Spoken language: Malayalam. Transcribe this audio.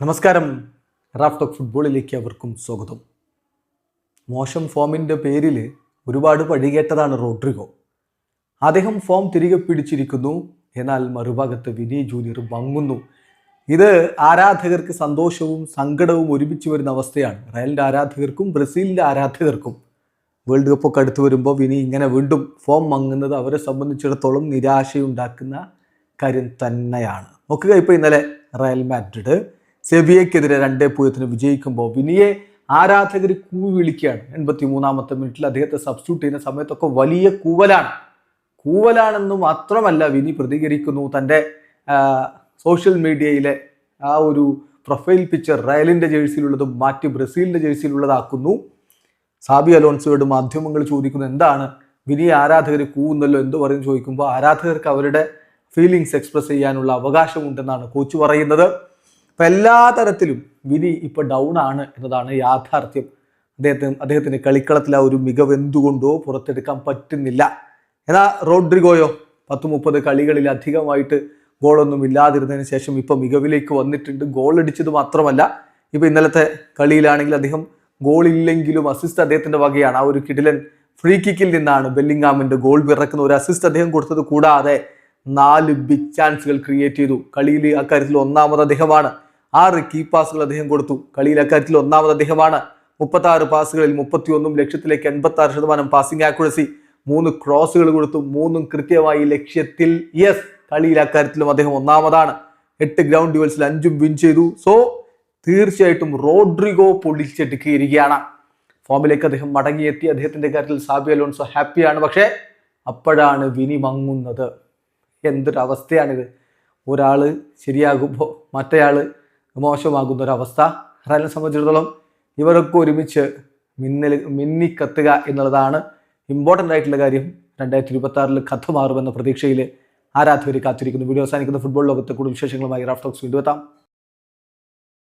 നമസ്കാരം. റാഫ് ടോക്ക് ഫുട്ബോളിലേക്ക് അവർക്കും സ്വാഗതം. മോശം ഫോമിന്റെ പേരിൽ ഒരുപാട് പഴികേട്ടതാണ് റോഡ്രിഗോ. അദ്ദേഹം ഫോം തിരികെ പിടിച്ചിരിക്കുന്നു. എന്നാൽ മറുഭാഗത്ത് വിനയ് ജൂനിയർ മങ്ങുന്നു ഇത് ആരാധകർക്ക് സന്തോഷവും സങ്കടവും ഒരുമിച്ച് വരുന്ന അവസ്ഥയാണ്. റയലിന്റെ ആരാധകർക്കും ബ്രസീലിന്റെ ആരാധകർക്കും. വേൾഡ് കപ്പൊക്കെ അടുത്ത് വരുമ്പോൾ വിനി ഇങ്ങനെ വീണ്ടും ഫോം മങ്ങുന്നത് അവരെ സംബന്ധിച്ചിടത്തോളം നിരാശയുണ്ടാക്കുന്ന കാര്യം തന്നെയാണ്. നോക്കുക ഇപ്പോൾ ഇന്നലെ റയൽ മാഡ്രിഡ് സെബിയക്കെതിരെ രണ്ടേ പൂജ്യത്തിന് വിജയിക്കുമ്പോൾ വിനിയെ ആരാധകർ കൂവി വിളിക്കുകയാണ് എൺപത്തി മൂന്നാമത്തെ മിനിറ്റിൽ അദ്ദേഹത്തെ സബ്സ്റ്റിറ്റ്യൂട്ട് ചെയ്യുന്ന സമയത്തൊക്കെ വലിയ കൂവലാണ്. കൂവലാണെന്ന് മാത്രമല്ല വിനി പ്രതികരിക്കുന്നു. തന്റെ സോഷ്യൽ മീഡിയയിലെ ആ ഒരു പ്രൊഫൈൽ പിക്ചർ റയലിന്റെ ജേഴ്സിയിലുള്ളത് മാറ്റി ബ്രസീലിന്റെ ജേഴ്സിയിലുള്ളതാക്കുന്നു. സാബി അലോൺസോയോട് മാധ്യമങ്ങൾ ചോദിക്കുന്നു എന്താണ്? വിനി ആരാധകർ കൂവുന്നല്ലോ? എന്ത് പറയും? ചോദിക്കുമ്പോൾ ആരാധകർക്ക് അവരുടെ ഫീലിങ്സ് എക്സ്പ്രസ് ചെയ്യാനുള്ള അവകാശമുണ്ടെന്നാണ് കോച്ച് പറയുന്നത്. അപ്പം എല്ലാ തരത്തിലും വിനി ഇപ്പോൾ ഡൗൺ ആണ് എന്നതാണ് യാഥാർത്ഥ്യം. അദ്ദേഹത്തിന് അദ്ദേഹത്തിന് കളിക്കളത്തിൽ ആ ഒരു മികവ് എന്തുകൊണ്ടോ പുറത്തെടുക്കാൻ പറ്റുന്നില്ല. എന്നാൽ റോഡ്രിഗോയോ പത്ത് മുപ്പത് കളികളിൽ അധികമായിട്ട് ഗോളൊന്നും ഇല്ലാതിരുന്നതിന് ശേഷം ഇപ്പോൾ മികവിലേക്ക് വന്നിട്ടുണ്ട്. ഗോൾ അടിച്ചത് മാത്രമല്ല ഇപ്പോൾ ഇന്നലത്തെ കളിയിലാണെങ്കിൽ അദ്ദേഹം ഗോളില്ലെങ്കിലും അസിസ്റ്റ് അദ്ദേഹത്തിന്റെ വകയാണ്. ആ ഒരു കിടിലൻ ഫ്രീ കിക്കിൽ നിന്നാണ് ബെല്ലിംഗാമിന്റെ ഗോൾ പിറക്കുന്ന ഒരു അസിസ്റ്റ് അദ്ദേഹം കൊടുത്തത്. കൂടാതെ നാല് ബിഗ് ചാൻസുകൾ ക്രിയേറ്റ് ചെയ്തു. കളിയിൽ അക്കാര്യത്തിൽ ഒന്നാമത് അദ്ദേഹമാണ് ആറ് കീ പാസുകൾ അദ്ദേഹം കൊടുത്തു. കളിയിൽ അക്കാര്യത്തിൽ ഒന്നാമത് അദ്ദേഹമാണ്. മുപ്പത്തി ആറ് പാസുകളിൽ മുപ്പത്തി ഒന്നും ലക്ഷ്യത്തിലേക്ക് എൺപത്തി ആറ് ശതമാനം പാസിംഗ് ആക്യുറസി മൂന്ന് ക്രോസുകൾ കൊടുത്തു. മൂന്നും കൃത്യമായി ലക്ഷ്യത്തിൽ. യെസ് കളിയിൽ അക്കാര്യത്തിലും അദ്ദേഹം ഒന്നാമതാണ്. എട്ട് ഗ്രൗണ്ട് ഡ്യുവൽസിൽ അഞ്ചും വിൻ ചെയ്തു. സോ തീർച്ചയായിട്ടും റോഡ്രിഗോ പൊളിച്ചെടുക്കിയിരിക്കുകയാണ് ഫോമിലേക്ക് അദ്ദേഹം മടങ്ങിയെത്തി. അദ്ദേഹത്തിന്റെ കാര്യത്തിൽ സാബി അലോൺസോ ഹാപ്പിയാണ് പക്ഷേ അപ്പോഴാണ് വിനി മങ്ങുന്നത്. എന്തൊരവസ്ഥയാണിത്. ഒരാൾ ശരിയാകുമ്പോൾ മറ്റേയാൾ മോശമാകുന്ന ഒരവസ്ഥ റയലിനെ സംബന്ധിച്ചിടത്തോളം ഇവരൊക്കെ ഒരുമിച്ച് മിന്നൽ മിന്നിക്കത്തുക എന്നുള്ളതാണ് ഇമ്പോർട്ടന്റ് ആയിട്ടുള്ള കാര്യം. രണ്ടായിരത്തി ഇരുപത്തി ആറിൽ കഥ മാറുമെന്ന പ്രതീക്ഷയിൽ ആരാധകർ കാത്തിരിക്കുന്നു. വീഡിയോ അവസാനിക്കുന്ന. ഫുട്ബോൾ ലോകത്തെ കൂടുതൽ വിശേഷങ്ങളുമായി റാഫ്റ്റോക്സ് വീണ്ടും എത്താം.